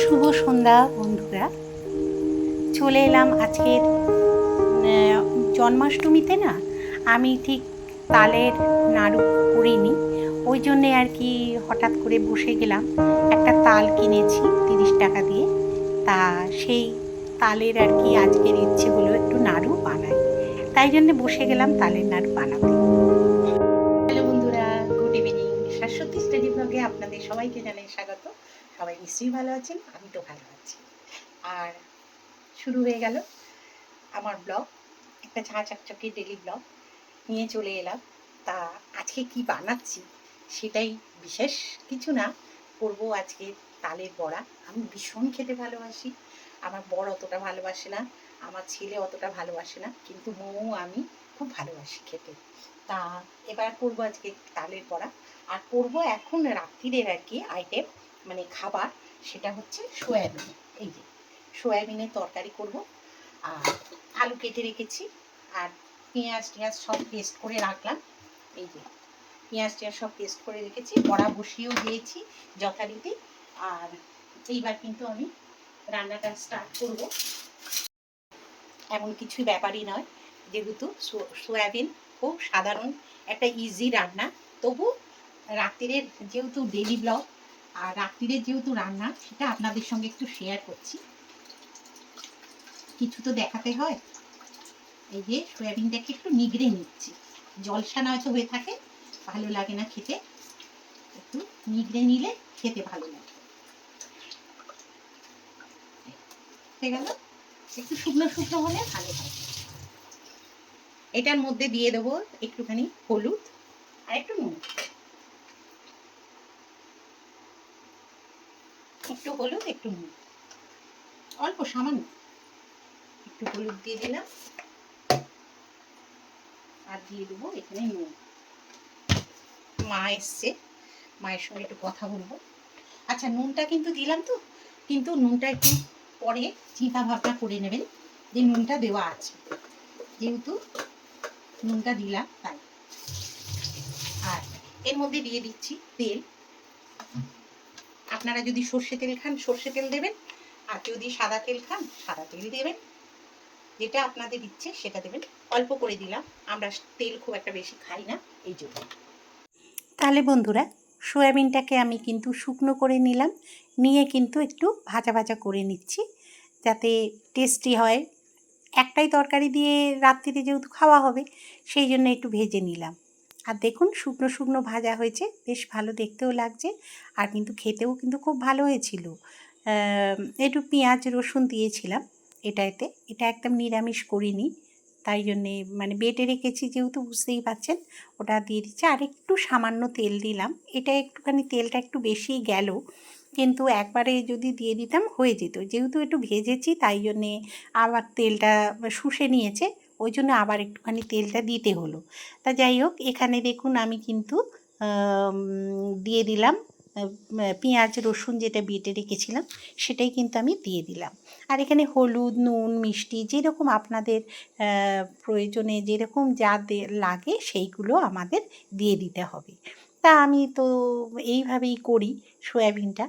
শুভ সন্ধ্যা, বন্ধুরা। চলে এলাম আজকের জন্মাষ্টমীতে না, আমি ঠিক তালের নাড়ু করিনি। ওই জন্যে আর কি হঠাৎ করে বসে গেলাম, একটা তাল কিনেছি তিরিশ টাকা দিয়ে। তা সেই তালের আর কি আজকের ইচ্ছে হলো একটু নাড়ু বানাই। তাই জন্য বসে গেলাম তালের নাড়ু বানাতে। হ্যালো বন্ধুরা, গুড ইভিনিং। শাশ্বতী স্টাডি ব্লগে আপনাদের সবাইকে জানাই স্বাগত। সবাই নিশ্চয়ই ভালো আছেন, আমি তো ভালো আছি। আর শুরু হয়ে গেল আমার ব্লগ, একটা ঝাঁ চকচকে ডেলি ব্লগ নিয়ে চলে এলাম। তা আজকে কি বানাচ্ছি সেটাই বিশেষ কিছু না, করব আজকে তালের বড়া। আমি ভীষণ খেতে ভালোবাসি, আমার বড় অতটা ভালোবাসে না, আমার ছেলে অতটা ভালোবাসে না, কিন্তু মৌ আমি খুব ভালোবাসি খেতে। তা এবার করব আজকে তালের বড়া, আর করব এখন রাত্রিরের আর কি আইটেম মানে খাবার, সেটা হচ্ছে সয়াবিন। এই যে, সয়াবিনের তরকারি করব। আর আলু কেটে রেখেছি। আর পেঁয়াজ টেঁয়াজ সব পেস্ট করে রাখলাম। এই যে, পেঁয়াজ টেঁয়াজ সব পেস্ট করে রেখেছি। বড়া বসিয়েও দিয়েছি যথারীতি। আর এইবার কিন্তু আমি রান্নাটা স্টার্ট করব। এমন কিছুই ব্যাপারই নয়। যেহেতু সয়াবিন খুব সাধারণ, একটা ইজি রান্না। তবু রাত্রিরের যেহেতু ডেলি ব্লগ আর রাত্রিরে যেহেতু রান্না, সেটা আপনাদের সঙ্গে একটু শেয়ার করছি। কিছু তো দেখাতে হয়। এই যে সয়াবিনটাকে একটু নিগড়ে নিচ্ছি। জলসা হয়তো হয়ে থাকে, ভালো লাগে না খেতে। একটু নিগড়ে নিলে খেতে ভালো লাগে। হয়ে গেল? একটু শুকনো শুকনো হলে ভালো হয়। এটার মধ্যে দিয়ে দেবো একটুখানি হলুদ আর একটু নুন। একটু হলুদ, একটু নুন। অল্প, সামান্য। একটু হলুদ দিয়ে দিলাম। আর দিয়ে দেবো এখানে নুন। মা এসছে। মায়ের সঙ্গে একটু কথা বলব। আচ্ছা নুনটা কিন্তু দিলাম তো। কিন্তু নুনটা একটু পরে চিন্তা ভাবনা করে নেবেন যে নুনটা দেওয়া আছে। যেহেতু নুনটা দিলাম, তাই। আর এর মধ্যে দিয়ে দিচ্ছি তেল। আপনারা যদি সর্ষে তেল খান, সর্ষে তেল দেবেন। আর যদি সাদা তেল খান, সাদা তেল দেবেন। যেটা আপনাদের ইচ্ছে, সেটা দেবেন। অল্প করে দিলাম। আমরা তেল খুব একটা বেশি খাই না, এই জন্য। তাহলে বন্ধুরা, সয়াবিনটাকে আমি কিন্তু শুকনো করে নিলাম। নিয়ে কিন্তু একটু ভাজা ভাজা করে নিচ্ছি, যাতে টেস্টি হয়। একটাই তরকারি দিয়ে রাত্রিতে যেহেতু খাওয়া হবে, সেই জন্য একটু ভেজে নিলাম। আর দেখুন শুকনো শুকনো ভাজা হয়েছে, বেশ ভালো দেখতেও লাগছে আর কিন্তু খেতেও কিন্তু খুব ভালো হয়েছিল। একটু পেঁয়াজ রসুন দিয়েছিলাম এটাতে, এটা একদম নিরামিষ করিনি, তাই জন্যে মানে বেটে রেখেছি যেহেতু বুঝতেই পারছেন ওটা দিয়ে দিচ্ছি। আর একটু সামান্য তেল দিলাম, এটা একটুখানি তেলটা একটু বেশি গেল, কিন্তু একবারে যদি দিয়ে দিতাম হয়ে যেত। যেহেতু একটু ভেজেছি তাই জন্যে আবার তেলটা শুষে নিয়েছে ওই জন্য আবার একটুখানি তেলটা দিতে হলো। তা যাই হোক, এখানে দেখুন আমি কিন্তু দিয়ে দিলাম পেঁয়াজ, রসুন যেটা বেটে রেখেছিলাম, সেটাই কিন্তু আমি দিয়ে দিলাম। আর এখানে হলুদ, নুন, মিষ্টি যেরকম আপনাদের প্রয়োজনে যেরকম যা লাগে সেইগুলো আমাদের দিয়ে দিতে হবে। তা আমি তো এইভাবেই করি সয়াবিনটা।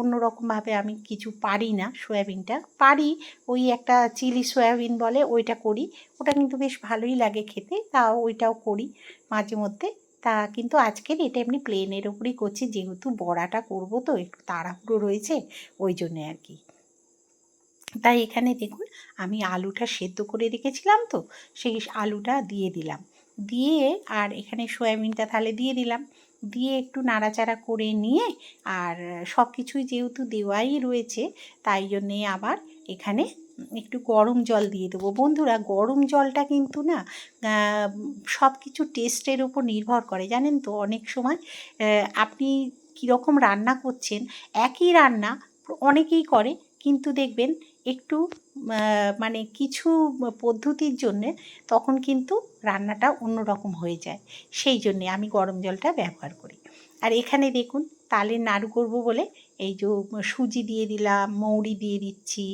অন্যরকমভাবে আমি কিছু পারি না সয়াবিনটা। পারি ওই একটা চিলি সয়াবিন বলে ওইটা করি। ওটা কিন্তু বেশ ভালোই লাগে খেতে, তা ওইটাও করি মাঝে মধ্যে। তা কিন্তু আজকের এটা এমনি প্লেনের ওপরই করছি, যেহেতু বড়াটা করব তো একটু তাড়াহুড়ো রয়েছে, ওই জন্যে আর কি। তাই এখানে দেখুন, আমি আলুটা সেদ্ধ করে রেখেছিলাম তো, সেই আলুটা দিয়ে দিলাম। দিয়ে আর এখানে সয়াবিনটা তাহলে দিয়ে দিলাম। দিয়ে একটু নাড়াচাড়া করে নিয়ে আর সব কিছুই যেহেতু দেওয়াই রয়েছে, তাই জন্যে আবার এখানে একটু গরম জল দিয়ে দেবো। বন্ধুরা, গরম জলটা কিন্তু না সব কিছু টেস্টের উপর নির্ভর করে, জানেন তো? অনেক সময় আপনি কীরকম রান্না করছেন, একই রান্না অনেকেই করে, কিন্তু দেখবেন একটু মানে কিছু পদ্ধতির জন্যে তখন কিন্তু রান্নাটা অন্যরকম হয়ে যায়। সেই জন্যে আমি গরম জলটা ব্যবহার করি। আর এখানে দেখুন তালের নাড়ু করব বলে এই যে সুজি দিয়ে দিলাম, মৌরি দিয়ে দিচ্ছি,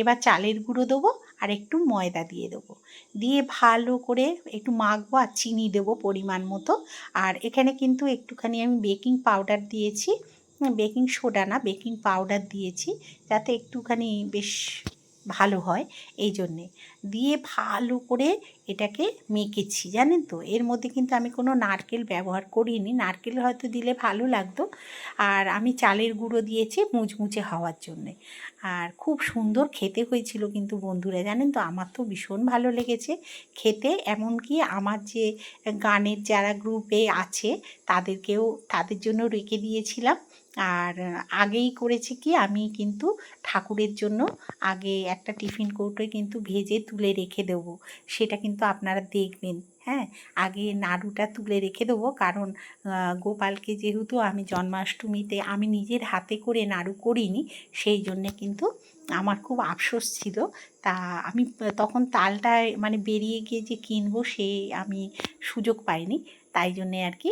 এবার চালের গুঁড়ো দেবো আর একটু ময়দা দিয়ে দেবো। দিয়ে ভালো করে একটু মাখবো আর চিনি দেবো পরিমাণ মতো। আর এখানে কিন্তু একটুখানি আমি বেকিং পাউডার দিয়েছি, বেকিং সোডা না, বেকিং পাউডার দিয়েছি, যাতে একটুখানি বেশ ভালো হয় এই জন্যে। দিয়ে ভালো করে এটাকে মেখেছি, জানেন তো? এর মধ্যে কিন্তু আমি কোনো নারকেল ব্যবহার করিনি। নারকেল হয়তো দিলে ভালো লাগতো। আর আমি চালের গুঁড়ো দিয়েছি মুচমুচে হওয়ার জন্যে। আর খুব সুন্দর খেতে হয়েছিল কিন্তু বন্ধুরা, জানেন তো? আমার তো ভীষণ ভালো লেগেছে খেতে। এমনকি আমার যে গানের যারা গ্রুপে আছে, তাদেরকেও, তাদের জন্য রেখে দিয়েছিলাম। আর আগেই করেছি কি, আমি কিন্তু ঠাকুরের জন্য আগে একটা টিফিন কৌটোয় কিন্তু ভেজে তুলে রেখে দেবো। সেটা কিন্তু আপনারা দেখবেন হ্যাঁ? আগে নাড়ুটা তুলে রেখে দেবো, কারণ গোপালকে যেহেতু আমি জন্মাষ্টমীতে আমি নিজের হাতে করে নাড়ু করিনি, সেই জন্যে কিন্তু আমার খুব আফসোস ছিল। তা আমি তখন তালটা মানে বেরিয়ে গিয়ে যে কিনবো, সে আমি সুযোগ পাইনি, তাই জন্যে আর কি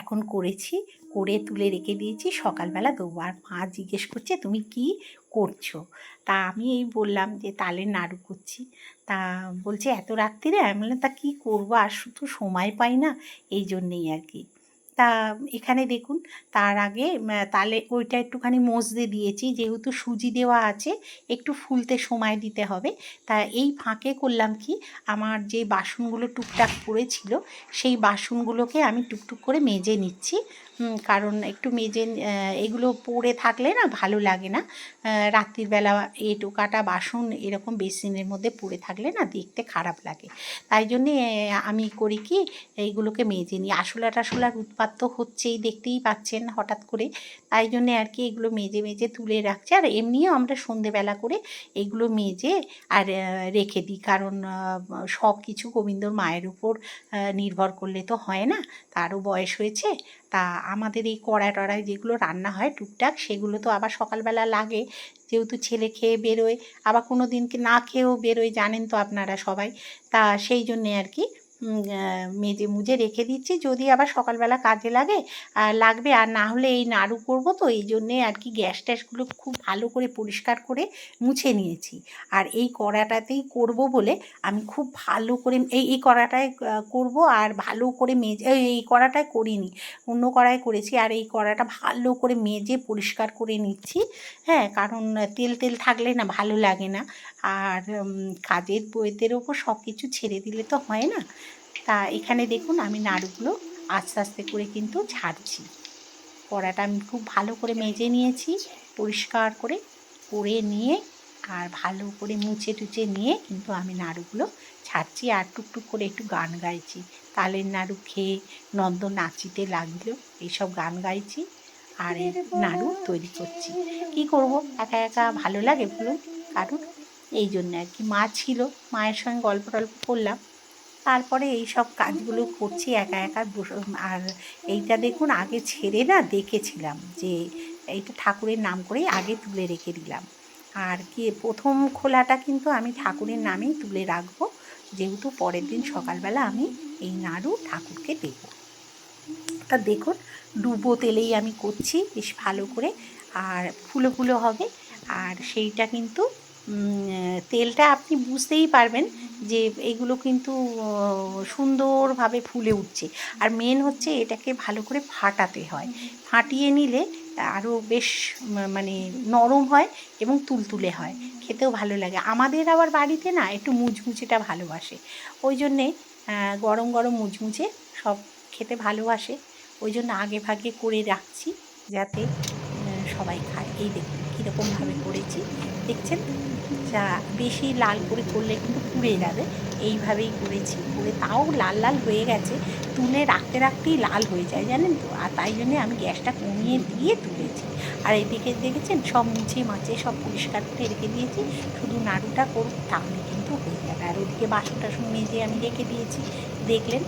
এখন করেছি। করে তুলে রেখে দিয়েছি। সকালবেলা দেবো আর মা জিজ্ঞেস করছে, তুমি কি করছ? তা আমি এই বললাম যে, তালের নাড়ু করছি। তা বলছে, এত রাত্রিরে আমি বললাম, তা কী করব? আর শুধু সময় পাই না, এই জন্যেই আর কি। তা এখানে দেখুন, তার আগে তালে ওইটা একটুখানি মজদে দিয়েছি। যেহেতু সুজি দেওয়া আছে, একটু ফুলতে সময় দিতে হবে। তা এই ফাঁকে করলাম কি, আমার যে বাসনগুলো টুকটাক পড়েছিল, সেই বাসনগুলোকে আমি টুকটুক করে মেজে নিচ্ছি। কারণ একটু মেজে এগুলো পড়ে থাকলে না ভালো লাগে না। রাত্রিবেলা এ টোকাটা বাসন এরকম বেসিনের মধ্যে পড়ে থাকলে না দেখতে খারাপ লাগে। তাই জন্যে আমি করি কি, এইগুলোকে মেজে নিই। আসলা টাসলার উৎপাত তো হচ্ছেই, দেখতেই পাচ্ছেন হঠাৎ করে। তাই জন্যে আর কি এগুলো মেজে মেজে তুলে রাখছি। আর এমনিও আমরা সন্ধেবেলা করে এগুলো মেজে আর রেখে দিই। কারণ সব কিছু গোবিন্দর মায়ের উপর নির্ভর করলে তো হয় না। তারও বয়স হয়েছে। তা আমাদের এই কড়াই টড়ায় যেগুলো রান্না হয় টুকটাক সেগুলো তো আবার সকালবেলা লাগে। যেহেতু ছেলে খেয়ে বেরোয়, আবার কোনো দিনকে না খেয়েও বেরোয় জানেন তো আপনারা সবাই। তা সেই জন্যে আর কি মেজে মুজে রেখে দিচ্ছি। যদি আবার সকালবেলা কাজে লাগে লাগবে, আর না হলে এই নাড়ু করব তো, এই জন্যে আর কি গ্যাস ট্যাসগুলো খুব ভালো করে পরিষ্কার করে মুছে নিয়েছি। আর এই কড়াটাতেই করব বলে আমি খুব ভালো করে, এই এই কড়াটায় করব আর ভালো করে মেজে, এই কড়াটায় করিনি, অন্য কড়াই করেছি। আর এই কড়াটা ভালো করে মেজে পরিষ্কার করে নিচ্ছি। হ্যাঁ কারণ তেল তেল থাকলে না ভালো লাগে না। আর কাজের বইদের ওপর সব কিছু ছেড়ে দিলে তো হয় না। তা এখানে দেখুন আমি নাড়ুগুলো আস্তে আস্তে করে কিন্তু ছাড়ছি। কড়াটা আমি খুব ভালো করে মেজে নিয়েছি, পরিষ্কার করে করে নিয়ে আর ভালো করে মুছে টুচে নিয়ে কিন্তু আমি নাড়ুগুলো ছাড়ছি আর টুকটুক করে একটু গান গাইছি। তালের নাড়ু খেয়ে নন্দ নাচিতে লাগল, এইসব গান গাইছি আর এই নাড়ু তৈরি করছি। কি করব? একা একা ভালো লাগে বলুন? কারণ এই জন্য আর কি, মা ছিল, মায়ের সঙ্গে গল্প টল্প করলাম। তারপরে এই সব কাজগুলো করছি, একা একা আর এইটা দেখুন আগে ছেড়ে না দেখেছিলাম যে এইটা ঠাকুরের নাম করেই আগে তুলে রেখে দিলাম। আর কি প্রথম খোলাটা কিন্তু আমি ঠাকুরের নামেই তুলে রাখব, যেহেতু পরের দিন সকালবেলা আমি এই নাড়ু ঠাকুরকে দেব। তা দেখুন, ডুবো তেলেই আমি করছি, বেশ ভালো করে, আর ফুলো ফুলো হবে, আর সেইটা কিন্তু তেলটা আপনি বুঝতেই পারবেন যে এগুলো কিন্তু সুন্দরভাবে ফুলে উঠছে। আর মেন হচ্ছে এটাকে ভালো করে ফাটাতে হয়। ফাটিয়ে নিলে আরও বেশ মানে নরম হয় এবং তুলতুলে হয়। খেতেও ভালো লাগে। আমাদের আবার বাড়িতে না একটু মুচমুচেটা ভালোবাসে। ওই জন্যে গরম গরম মুচমুচে সব খেতে ভালোবাসে। ওই জন্য আগে ভাগে করে রাখছি যাতে সবাই খায়। এই দেখুন, কীরকমভাবে করেছি। দেখছেন? যা বেশি লাল করে করলে কিন্তু পুড়ে যাবে। এইভাবেই করেছি। করে তাও লাল লাল হয়ে গেছে। তুলে রাখতে রাখতেই লাল হয়ে যায়, জানেন তো? আর তাই জন্যে আমি গ্যাসটা কমিয়ে দিয়ে তুলেছি। আর এদিকে দেখেছেন? সব মুছে মাছে সব পরিষ্কার করে রেখে দিয়েছি। শুধু নাড়ুটা করুক, তাহলে কিন্তু হয়ে যাবে। আর ওদিকে বাসন টাসন মেজে আমি রেখে দিয়েছি। দেখলেন?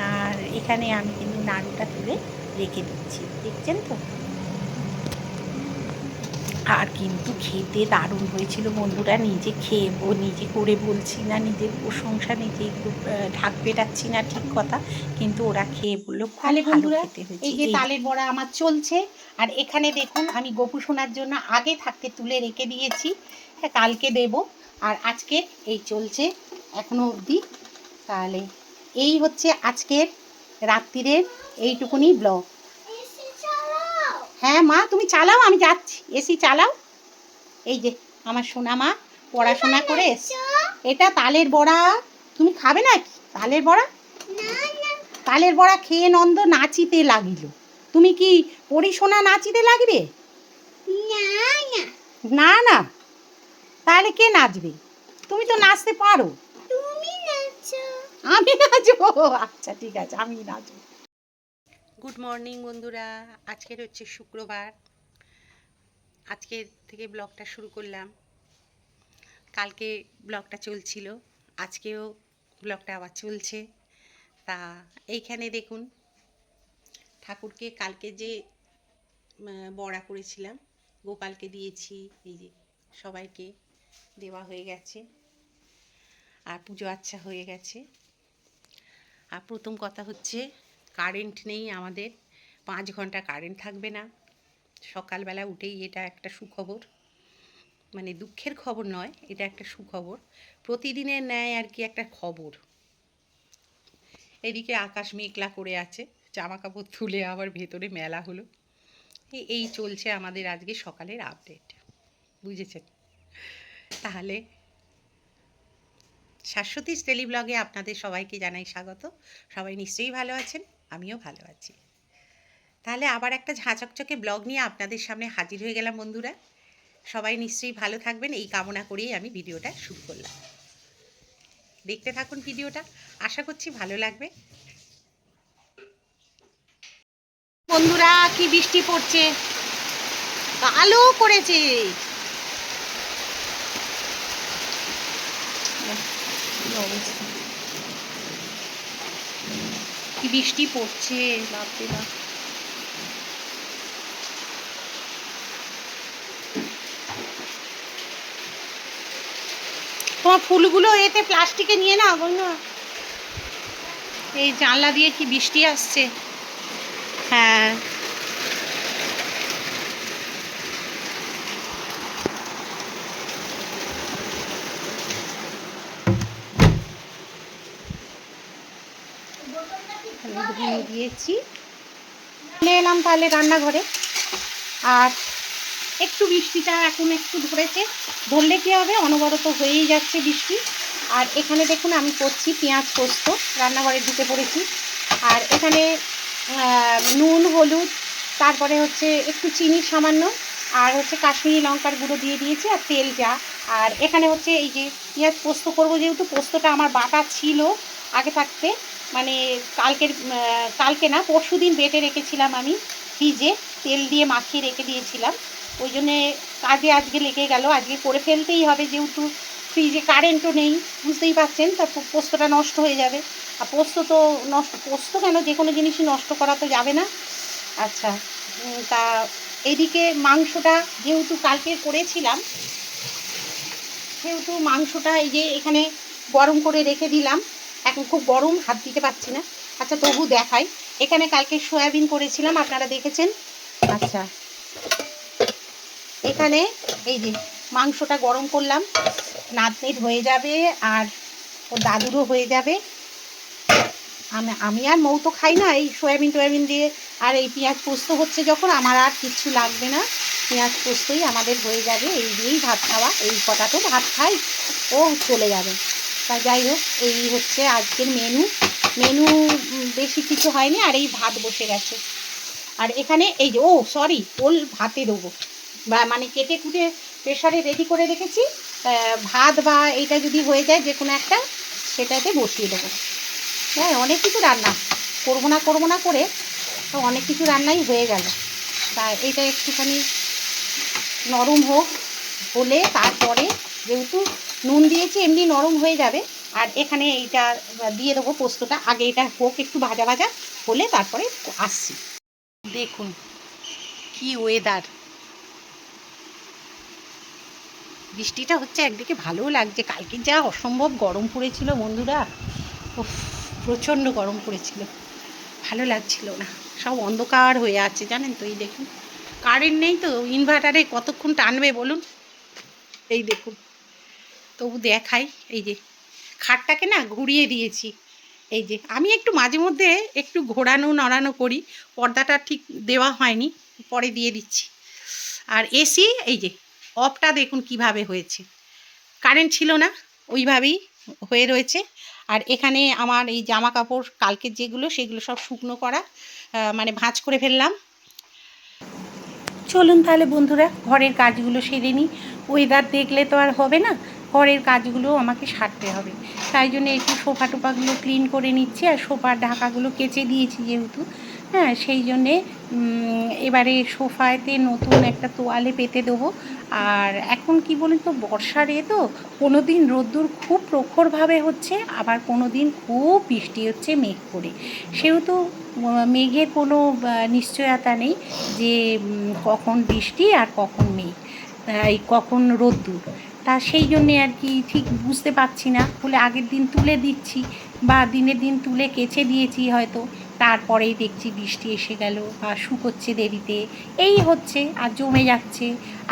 আর এখানে আমি কিন্তু নাড়ুটা তুলে রেখে দিচ্ছি। দেখছেন তো? আর কিন্তু খেতে দারুণ হয়েছিল বন্ধুরা। নিজে খেয়ে নিজে করে বলছি না নিজের প্রশংসা নিজে একটু ঢাক পেটাচ্ছি না ঠিক কথা কিন্তু ওরা খেয়ে বলল তাহলে বন্ধুরা এই যে তালের বড়া আমার চলছে আর এখানে দেখুন আমি গোপু সোনার জন্য আগে থাকতে তুলে রেখে দিয়েছি হ্যাঁ কালকে দেব। আর আজকে এই চলছে এখনও অবধি। তাহলে এই হচ্ছে আজকের রাত্রিরের এইটুকুনি ব্লগ। হ্যাঁ মা তুমি চালাও আমি যাচ্ছি। এসি চালাও। এই যে আমার সোনা মা পড়াশোনা করে এসছে। এটা তালের বড়া। তুমি খাবে না কি তালের বড়া? তালের বড়া খেয়ে নন্দ নাচিতে লাগিল। তুমি কি পরিশোনা নাচিতে লাগবে? না না। তাহলে কে নাচবে? তুমি তো নাচতে পারো। আমি নাচবো। আচ্ছা ঠিক আছে আমি নাচবো। গুড মর্নিং বন্ধুরা। আজকের হচ্ছে শুক্রবার। আজকের থেকে ব্লগটা শুরু করলাম। কালকে ব্লগটা চলছিল, আজকেও ব্লগটা আবার চলছে। তা এইখানে দেখুন, ঠাকুরকে কালকে যে বড়া করেছিলাম, গোপালকে দিয়েছি, এই যে সবাইকে দেওয়া হয়ে গেছে। আর পুজো আচ্ছা হয়ে গেছে। আর প্রথম কথা হচ্ছে কারেন্ট নেই আমাদের, পাঁচ ঘণ্টা কারেন্ট থাকবে না। সকালবেলা উঠেই এটা একটা সুখবর মানে দুঃখের খবর নয়, এটা একটা সুখবর। প্রতিদিনের ন্যায় আর কি একটা খবর। এদিকে আকাশ মেঘলা করে আছে জামা কাপড় তুলে আবার ভেতরে মেলা হলো। এই- চলছে আমাদের আজকে সকালের আপডেট বুঝেছেন? তাহলে শাশ্বতীস টেলি ব্লগে আপনাদের সবাইকে জানাই স্বাগত। সবাই নিশ্চয়ই ভালো আছেন। আমিও ভালো আছি। তাহলে আবার একটা ঝাঁচকচকে ব্লগ নিয়ে আপনাদের সামনে হাজির হয়ে গেলাম বন্ধুরা। সবাই নিশ্চয়ই ভালো থাকবেন, এই কামনা করেই আমি ভিডিওটা শুরু করলাম। দেখতে থাকুন ভিডিওটা, আশা করছি ভালো লাগবে। বন্ধুরা, কি বৃষ্টি পড়ছে? কালো করেছে। অবস্থা। কি বৃষ্টি পড়ছে, বাপরে বাপ। তোমার ফুলগুলো এতে প্লাস্টিকে নিয়ে না বল না এই জানলা দিয়ে কি বৃষ্টি আসছে হ্যাঁ আমি ধুয়ে দিয়েছি তাহলে রান্নাঘরে আর একটু বৃষ্টিটা এখন একটু ধরেছে। ধরলে কী হবে? অনবরত হয়েই যাচ্ছে বৃষ্টি। আর এখানে দেখুন, আমি করছি পেঁয়াজ পোস্ত, রান্নাঘরে ঢুকে পড়েছি। আর এখানে নুন, হলুদ, তারপরে হচ্ছে একটু চিনি সামান্য, আর হচ্ছে কাশ্মীরি লঙ্কার গুঁড়ো দিয়ে দিয়েছি, আর তেল যা। আর এখানে হচ্ছে এই যে পেঁয়াজ পোস্ত করব, যেহেতু পোস্তটা আমার বাটা ছিল আগে থাকতে মানে কালকের কালকে না পরশু দিন বেটে রেখেছিলাম আমি। ফ্রিজে তেল দিয়ে মাখিয়ে রেখে দিয়েছিলাম। ওই জন্যে কাজে আজকে লেগে গেল। আজকে করে ফেলতেই হবে যেহেতু ফ্রিজে কারেন্টও নেই, বুঝতেই পারছেন? তা পোস্তটা নষ্ট হয়ে যাবে। আর পোস্ত তো নষ্ট, পোস্ত কেন? যে কোনো জিনিসই নষ্ট করা তো যাবে না। আচ্ছা তা এদিকে মাংসটা যেহেতু কালকে করেছিলাম, সেহেতু মাংসটা এই যে এখানে গরম করে রেখে দিলাম। এখন খুব গরম, হাত দিতে পারছি না। আচ্ছা তবু দেখাই। এখানে কালকে সয়াবিন করেছিলাম আপনারা দেখেছেন? আচ্ছা। এখানে এই যে মাংসটা গরম করলাম নাতনির হয়ে যাবে আর ও দাদুরও হয়ে যাবে। আমি আমি আর মৌ তো খাই না এই সয়াবিন টয়াবিন দিয়ে। আর এই পেঁয়াজ পোস্ত হচ্ছে যখন আমার আর কিচ্ছু লাগবে না। পেঁয়াজ পোস্তই আমাদের হয়ে যাবে এই দিয়েই ভাত খাওয়া এই কটা তো ভাত খাই ও চলে যাবে। তা যাই হোক এই হচ্ছে আজকের মেনু মেনু বেশি কিছু হয়নি, আর এই ভাত বসে গেছে। আর এখানে এই যে, ও সরি ওল ভাতে দেবো। বা মানে কেটে কুটে প্রেশারে রেডি করে রেখেছি। ভাত বা এইটা যদি হয়ে যায় যে কোনো একটা, সেটাতে বসিয়ে দেবো। হ্যাঁ অনেক কিছু রান্না। করব না করব না করে, তো অনেক কিছু রান্নাই হয়ে গেল। তা এটা একটুখানি নরম হোক, হলে তারপরে যেহেতু নুন দিয়েছি, এমনি নরম হয়ে যাবে। আর এখানে এইটা দিয়ে দেবো পোস্তটা। আগে এটা হোক, একটু ভাজা ভাজা হলে তারপরে আসছি। দেখুন, কি ওয়েদার বৃষ্টিটা হচ্ছে একদিকে ভালোও লাগছে। কালকে যা অসম্ভব গরম পড়েছিল বন্ধুরা। উফ, প্রচণ্ড গরম পড়েছিল। ভালো লাগছিল না। সব অন্ধকার হয়ে আছে, জানেন তো, এই দেখুন। কারেন্ট নেই তো ইনভার্টারে কতক্ষণ টানবে বলুন? এই দেখুন, তবু দেখাই, এই যে। খাটটাকে না ঘুরিয়ে দিয়েছি। এই যে, আমি একটু মাঝে মধ্যে একটু ঘোরানো নড়ানো করি, পর্দাটা ঠিক দেওয়া হয়নি, পরে দিয়ে দিচ্ছি। আর এসি এই যে, অফটা দেখুন কীভাবে হয়েছে। কারেন্ট ছিল না, ওইভাবেই হয়ে রয়েছে। আর এখানে আমার এই জামা কাপড় কালকের যেগুলো, সেগুলো সব শুকনো করা মানে ভাঁজ করে ফেললাম। চলুন তাহলে বন্ধুরা, ঘরের কাজগুলো সেরে নিই। ওয়েদার দেখলে তো আর হবে না। ঘরের কাজগুলো আমাকে সারতে হবে। তাই জন্য একটু সোফা টোফাগুলো ক্লিন করে নিচ্ছি আর সোফার ঢাকাগুলো কেচে দিয়েছি যেহেতু। হ্যাঁ সেই জন্যে এবারে সোফাতে নতুন একটা তোয়ালে পেতে দেবো। আর এখন কি বলুন তো বর্ষার এ তো কোনো দিন রোদ্দুর খুব প্রখরভাবে হচ্ছে, আবার কোনো দিন খুব বৃষ্টি হচ্ছে মেঘ করে। সেহেতু মেঘের কোনো নিশ্চয়তা নেই যে কখন বৃষ্টি আর কখন মেঘ কখন রোদ্দুর। তা সেই জন্যে আর কি ঠিক বুঝতে পারছি না। বলে আগের দিন তুলে দিচ্ছি বা দিনের দিন তুলে কেচে দিয়েছি হয়তো। তারপরেই দেখছি বৃষ্টি এসে গেল, বা শুকোচ্ছে দেরিতে। এই হচ্ছে, আর জমে যাচ্ছে।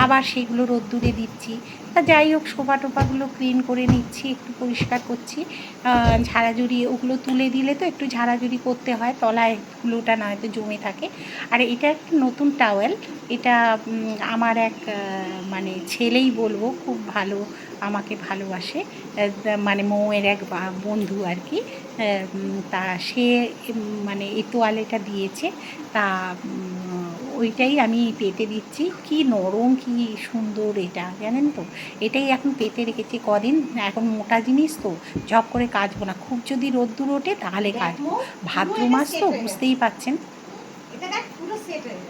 আবার সেগুলো রোদ্দুরে দিচ্ছি। তা যাই হোক সোফা টোপাগুলো ক্লিন করে নিচ্ছি, একটু পরিষ্কার করছি। ঝাড়াঝুড়ি, ওগুলো তুলে দিলে তো একটু ঝাড়াঝুড়ি করতে হয় তলায় ধুলোটা না হয়তো জমে থাকে। আর এটা একটা নতুন টাওয়েল এটা আমার এক মানে ছেলেই বলব, খুব ভালো আমাকে ভালোবাসে। মানে মৌয়ের এক বন্ধু আর কি। তা সে মানে এই তোয়ালেটা দিয়েছে। তা ওইটাই আমি পেতে দিচ্ছি। কি নরম কি সুন্দর এটা জানেন তো? এটাই এখন পেতে রেখেছি কদিন। এখন মোটা জিনিস তো ঝপ করে কাচবো না। খুব যদি রোদ্দুর ওঠে তাহলে কাচবো। ভাদ্র মাস তো বুঝতেই পাচ্ছেন এটা দেখ পুরো সেট হয়ে।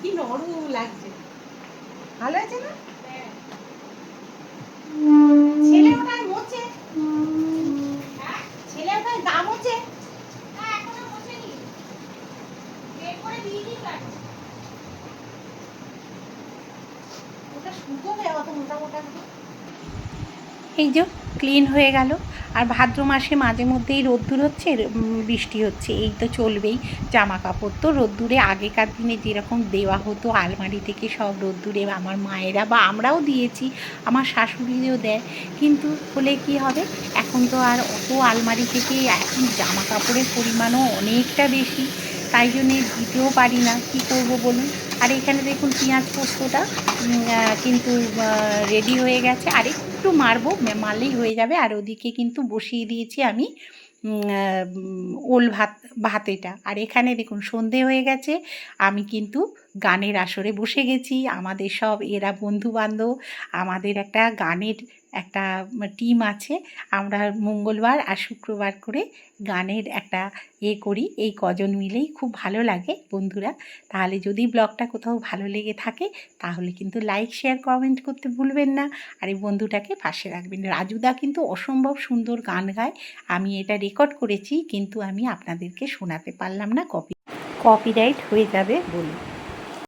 কি নরম লাগছে। ভালো আছে না? ছেলে ওটাই মোছে। হ্যাঁ? ছেলে হ্যাঁ এখনও মোছেনি। বের করে দিয়ে দিই কাজ ওটা অত মোটা মোটা এই যে ক্লিন হয়ে গেল। আর ভাদ্র মাসে মাঝে মধ্যেই রোদ্দুর হচ্ছে বৃষ্টি হচ্ছে। এই তো চলবেই। জামা কাপড় তো রোদ্দুরে, আগেকার দিনে যেরকম দেওয়া হতো, আলমারি থেকে সব রোদ্দুরে আমার মায়েরা বা আমরাও দিয়েছি, আমার শাশুড়িও দেয়। কিন্তু হলে কি হবে? এখন তো আর অত আলমারি থেকে এখন জামা কাপড়ের পরিমাণও অনেকটা বেশি। তাই জন্যে দিতেও পারি না। কী করব বলুন? আর এখানে দেখুন পেঁয়াজ পোস্তটা কিন্তু রেডি হয়ে গেছে। আর একটু মারবো মারলেই হয়ে যাবে। আর ওদিকে কিন্তু বসিয়ে দিয়েছি আমি ওল ভাত, ভাতেটা। আর এখানে দেখুন সন্ধে হয়ে গেছে। আমি কিন্তু গানের আসরে বসে গেছি। আমাদের সব এরা বন্ধু বান্ধব আমাদের একটা গানের একটা টিম আছে। আমরা মঙ্গলবার আর শুক্রবার করে গানের একটা এ করি। এই কজন মিলেই খুব ভালো লাগে বন্ধুরা। তাহলে যদি ব্লগটা কোথাও ভালো লেগে থাকে, তাহলে কিন্তু লাইক শেয়ার কমেন্ট করতে ভুলবেন না। আর এই বন্ধুটাকে পাশে রাখবেন। রাজুদা কিন্তু অসম্ভব সুন্দর গান গায়। আমি এটা রেকর্ড করেছি, কিন্তু আমি আপনাদেরকে শোনাতে পারলাম না। কপি কপিরাইট হয়ে যাবে বলে।